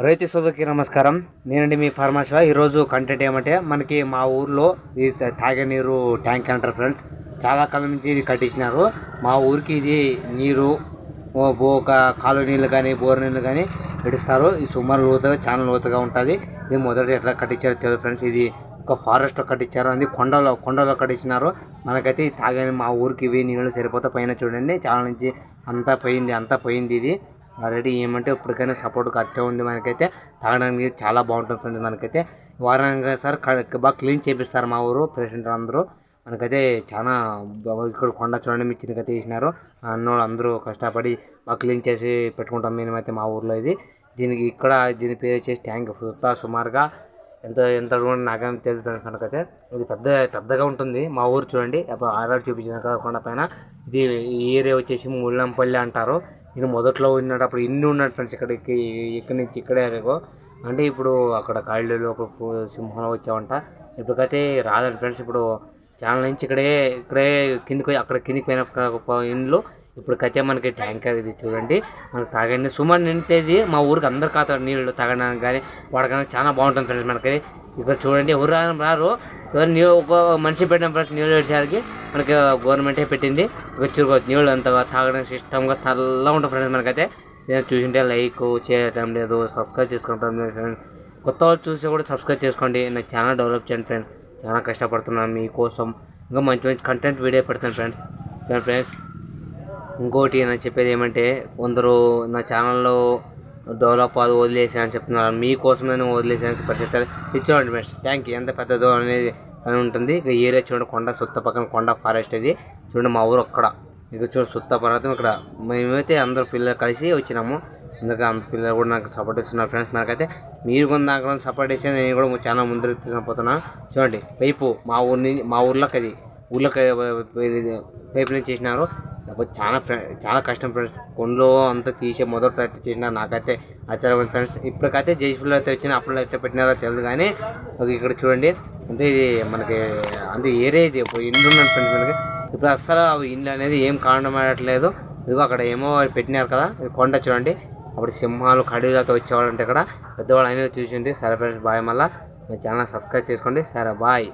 రైతు సోదరికి నమస్కారం. నేనండి మీ ఫార్మాశివ ఈరోజు కంటెంట్ ఏమంటే మనకి మా ఊర్లో ఇది తా- తాగే నీరు ట్యాంక్ అంటారు ఫ్రెండ్స్ చాలా కాలం నుంచి ఇది కట్టించినారు. మా ఊరికి ఇది నీరు బో ఒక కాలువ నీళ్ళు కానీ బోర్ నీళ్ళు కానీ పెడుస్తారు ఈ సుమారు లోతుగా చాలా లోతుగా ఉంటుంది. ఇది మొదట ఎట్లా కట్టించారో తెలియదు ఫ్రెండ్స్ ఇది ఒక ఫారెస్ట్ కట్టించారు. అది కొండలో కొండలో కట్టించినారు. మనకైతే తాగని మా ఊరికి ఇవి నీళ్ళు సరిపోతే పైన చూడండి. చాలా నుంచి అంతా పోయింది అంతా పోయింది ఇది. ఆల్రెడీ ఏమంటే ఇప్పటికైనా సపోర్ట్ కట్టే ఉంది మనకైతే. తాగడానికి చాలా బాగుంటుంది ఫ్రెండ్స్ మనకైతే. వారానికి సార్ బాగా క్లీన్ చేపిస్తారు మా ఊరు పేషెంట్ అందరూ. మనకైతే చాలా ఇక్కడ కొండ చూడండి అయితే వేసినారు అన్నోళ్ళు అందరూ కష్టపడి బాగా క్లీన్ చేసి పెట్టుకుంటాం మేమైతే మా ఊర్లో ఇది. దీనికి ఇక్కడ దీని పేరు వచ్చేసి ట్యాంక్ సుత్తా సుమారుగా ఎంత ఎంత నాకేం తెలుసు ఫ్రెండ్స్ మనకైతే. ఇది పెద్ద పెద్దగా ఉంటుంది. మా ఊరు చూడండి. అప్పుడు చూపించిన కదా కొండ పైన. ఇది ఈ ఏరియా వచ్చేసి ముల్లంపల్లి అంటారు. నేను మొదట్లో ఉన్నాడు అప్పుడు ఇన్ని ఉన్నాడు ఫ్రెండ్స్ ఇక్కడికి ఇక్కడి నుంచి ఇక్కడే అంటే ఇప్పుడు అక్కడ కాళ్ళలో ఒక సింహంలో వచ్చావంట. ఇప్పటికైతే రాదండి ఫ్రెండ్స్ ఇప్పుడు ఛానల్ నుంచి ఇక్కడే ఇక్కడే కిందికి పోయి అక్కడ కిందికి పోయిన ఇండ్లు ఇప్పటికైతే మనకి ట్యాంకర్ ఇది చూడండి. మనకి తాగండి. సుమారు నింటేది మా ఊరికి అందరు కాతారు. నీళ్ళు తాగడానికి కానీ వాడకన్నా చాలా బాగుంటుంది ఫ్రెండ్స్ మనకి. ఇప్పుడు చూడండి ఎవరు రారు. ఎవరు ఒక మనిషి పెట్టిన ఫ్రెండ్స్ నీళ్ళు వచ్చేసరికి మనకి గవర్నమెంటే పెట్టింది. వచ్చి నీళ్ళు అంత తాగడానికి సిస్టమ్గా చల్లగా ఉంటుంది ఫ్రెండ్స్ మనకైతే. నేను చూసింటే లైక్ చేయటం లేదు సబ్స్క్రైబ్ చేసుకుంటాం లేదు ఫ్రెండ్స్ కొత్త వాళ్ళు చూసి కూడా సబ్స్క్రైబ్ చేసుకోండి. నా ఛానల్ డెవలప్ చేయండి ఫ్రెండ్స్ చాలా కష్టపడుతున్నాను మీకోసం. ఇంకా మంచి మంచి కంటెంట్ వీడియో పెడతాను ఫ్రెండ్స్ ఫ్రెండ్స్ ఇంకోటి నేను చెప్పేది ఏమంటే కొందరు నా ఛానల్లో డెవలప్ అది వదిలేసా అని చెప్తున్నారు. మీకోసం నేను వదిలేసాను పరిస్థితి ఇది చూడండి ఫ్రెండ్స్ ట్యాంక్ ఎంత పెద్దదో అనేది అని ఉంటుంది. ఇక ఏరియా చూడండి కొండ సుత్త పక్కన కొండ ఫారెస్ట్ ఇది. చూడండి మా ఊరు అక్కడ. ఇక చూడండి సుత్త పర్వతం ఇక్కడ మేమైతే అందరూ పిల్లలు కలిసి వచ్చినాము. అందుకే అంత పిల్లలు కూడా నాకు సపోర్ట్ ఇస్తున్నారు ఫ్రెండ్స్. నాకైతే మీరు కూడా నాకు సపోర్ట్ ఇస్తే నేను కూడా చాలా ముందరికి తీసుకుపోతున్నాను చూడండి పైపు మా ఊరి నుంచి మా ఊర్లోకి అది ఊళ్ళోకి పైపు నుంచి చేసినారు. లేకపోతే చాలా ఫ్రెండ్ చాలా కష్టం ఫ్రెండ్స్. కొండలో అంతా తీసే మొదటి ప్రయత్నం చేసిన నాకైతే ఆచారమైన ఫ్రెండ్స్. ఇప్పటికైతే జైపూర్లో అయితే వచ్చిన అప్పుడు ఎట్లా పెట్టినారో తెలియదు కానీ ఒక ఇక్కడ చూడండి. అంటే ఇది మనకి అంటే ఏరియా ఇది ఇండ్లు ఉన్నాను ఫ్రెండ్స్ మనకి. ఇప్పుడు అస్సలు ఇండ్లు అనేది ఏం కారణమయ్యట్లేదు. ఇదిగో అక్కడ ఏమో పెట్టినారు కదా కొండ చూడండి. అప్పుడు సింహాలు కడిలతో వచ్చేవాళ్ళు అంటే ఇక్కడ పెద్దవాళ్ళు అనేది చూసింది సరే ఫ్రెండ్స్ బాయ్ మళ్ళీ. మీ ఛానల్ సబ్స్క్రైబ్ చేసుకోండి. సరే బాయ్.